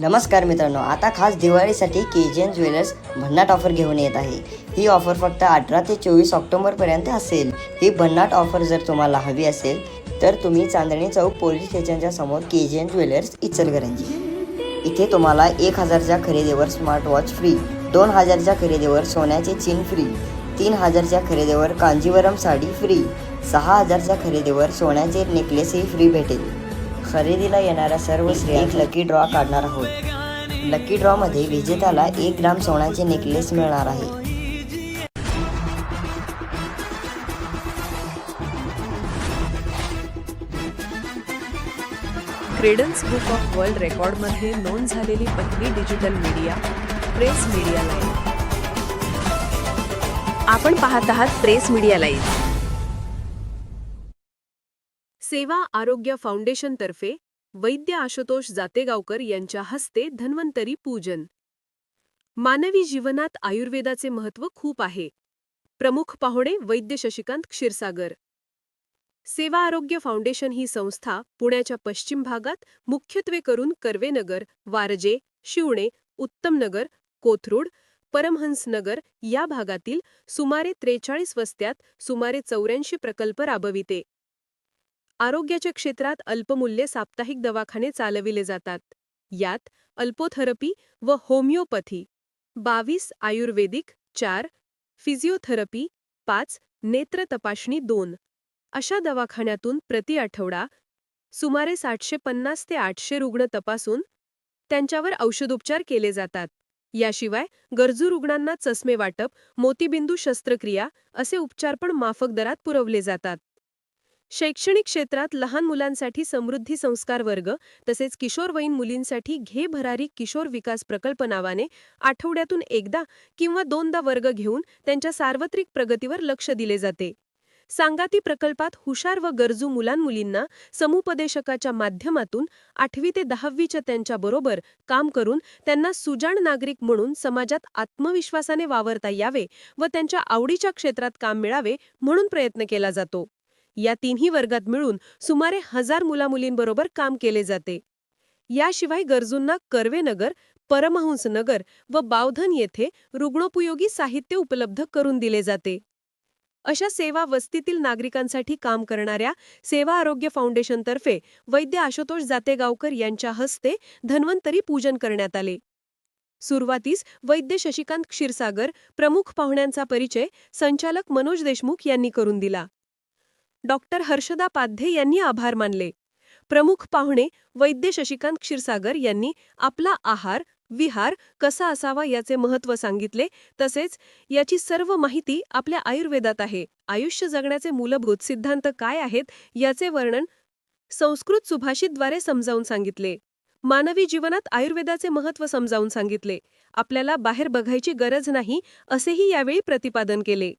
नमस्कार मित्रांनो आता खास दिवाळीसाठी के जी एन ज्वेलर्स भन्नाट ऑफर घेऊन येत आहे. ही ऑफर फक्त अठरा ते चोवीस ऑक्टोबरपर्यंत असेल. ही भन्नाट ऑफर जर तुम्हाला हवी असेल तर तुम्ही चांदणी चौक पोलीस स्टेशनच्या समोर K G N jewellers Ichalkaranji. इथे तुम्हाला एक हजारच्या खरेदीवर स्मार्ट वॉच फ्री दोन हजारच्या खरेदीवर सोन्याचे चीन फ्री तीन हजारच्या खरेदीवर कांजीवरम साडी फ्री सहा हजारच्या खरेदीवर सोन्याचे नेकलेसही फ्री भेटेल. खरेदीला येणाऱ्या सर्व स्त्रिया एक लकी ड्रॉ काढणार आहोत. लकी ड्रॉमध्ये विजेत्याला एक ग्राम सोन्याचे नेकलेस मिळणार आहे. क्रेडन्स बुक ऑफ वर्ल्ड रेकॉर्डमध्ये नोंद झालेली पहिली digital media press media live आपण पाहत आहात प्रेस मीडिया लाईव्ह सेवा आरोग्य फाउंडेशन तर्फे वैद्य आशुतोष जातेगावकर यांच्या हस्ते धन्वंतरी पूजन. मानवी जीवनात आयुर्वेदाचे महत्त्व खूप आहे. प्रमुख पाहुणे वैद्य शशिकांत क्षीरसागर. सेवा आरोग्य फाउंडेशन ही संस्था पुण्याच्या पश्चिम भागात मुख्यत्वे करून कर्वेनगर वारजे शिवणे उत्तमनगर कोथरूड परमहंसनगर या भागातील सुमारे त्रेचाळीस वस्त्यात सुमारे चौऱ्याऐंशी प्रकल्प राबविते. आरोग्याच्या क्षेत्रात अल्पमूल्य साप्ताहिक दवाखाने चालविले जातात. यात अल्पोथेरपी व होमिओपॅथी बावीस आयुर्वेदिक चार फिजिओथेरपी पाच नेत्र तपासणी दोन. अशा दवाखान्यातून प्रति आठवडा सुमारे सातशे पन्नास ते आठशे रुग्ण तपासून त्यांच्यावर औषधोपचार केले जातात. याशिवाय गरजू रुग्णांना चष्मे वाटप मोतीबिंदू शस्त्रक्रिया असे उपचार पण माफक दरात पुरवले जातात. शैक्षणिक क्षेत्रात लहान मुलांसाठी समृद्धी संस्कार वर्ग तसेच किशोरवयीन मुलींसाठी घे भरारी किशोर विकास प्रकल्प नावाने आठवड्यातून एकदा किंवा दोनदा वर्ग घेऊन त्यांच्या सार्वत्रिक प्रगतीवर लक्ष दिले जाते. सांगाती प्रकल्पात हुशार व गरजू मुलांमुलींना समुपदेशकाच्या माध्यमातून आठवी ते दहावीच्या त्यांच्याबरोबर काम करून त्यांना सुजाण नागरिक म्हणून समाजात आत्मविश्वासाने वावरता यावे व त्यांच्या आवडीच्या क्षेत्रात काम मिळावे म्हणून प्रयत्न केला जातो. या तिन्ही वर्गात मिळून सुमारे हजार मुलामुलींबरोबर काम केले जाते. याशिवाय गरजूंना कर्वेनगर परमहंस नगर व बावधन येथे रुग्णोपयोगी साहित्य उपलब्ध करून दिले जाते. अशा सेवा वस्तीतील नागरिकांसाठी काम करणाऱ्या सेवा आरोग्य फाउंडेशनतर्फे वैद्य आशुतोष जातेगावकर यांच्या हस्ते धन्वंतरी पूजन करण्यात आले. सुरुवातीस वैद्य शशिकांत क्षीरसागर प्रमुख पाहुण्यांचा परिचय संचालक मनोज देशमुख यांनी करून दिला. डॉक्टर हर्षदा पाध्ये यांनी आभार मानले. प्रमुख पाहुणे वैद्य शशिकांत क्षीरसागर यांनी आपला आहार विहार कसा असावा याचे महत्त्व सांगितले तसेच याची सर्व माहिती आपल्या आयुर्वेदात आहे. आयुष्य जगण्याचे मूलभूत सिद्धांत काय आहेत याचे वर्णन संस्कृत सुभाषितद्वारे समजावून सांगितले. मानवी जीवनात आयुर्वेदाचे महत्त्व समजावून सांगितले. आपल्याला बाहेर बघायची गरज नाही असेही यावेळी प्रतिपादन केले.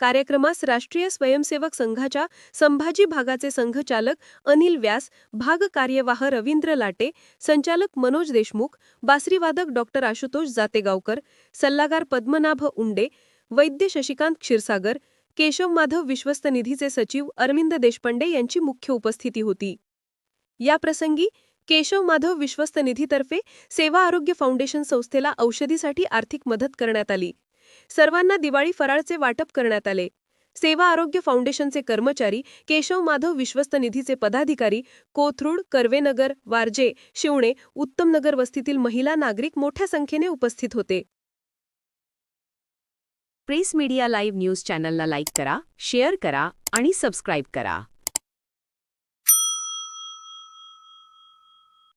कार्यक्रमास राष्ट्रीय स्वयंसेवक संघाच्या संभाजी भागाचे संघचालक अनिल व्यास भाग कार्यवाह रवींद्र लाटे संचालक मनोज देशमुख बासरीवादक डॉक्टर आशुतोष जातेगावकर सल्लागार पद्मनाभ उंडे वैद्य शशिकांत क्षीरसागर केशव माधव विश्वस्त निधीचे सचिव अरविंद देशपांडे यांची मुख्य उपस्थिती होती. या प्रसंगी केशव माधव विश्वस्त निधीतर्फे सेवा आरोग्य फाउंडेशन संस्थेला औषधीसाठी आर्थिक मदत करण्यात आली. सर्वांना दिवाळी फराळचे वाटप करण्यात आले. सेवा आरोग्य फाउंडेशनचे कर्मचारी केशव माधव विश्वस्त निधीचे पदाधिकारी कोथरूड कर्वेनगर वारजे शिवणे उत्तमनगर वस्तीतील महिला नागरिक मोठ्या संख्येने उपस्थित होते. प्रेस मीडिया लाईव्ह न्यूज चॅनलला लाईक करा शेअर करा आणि सबस्क्राईब करा.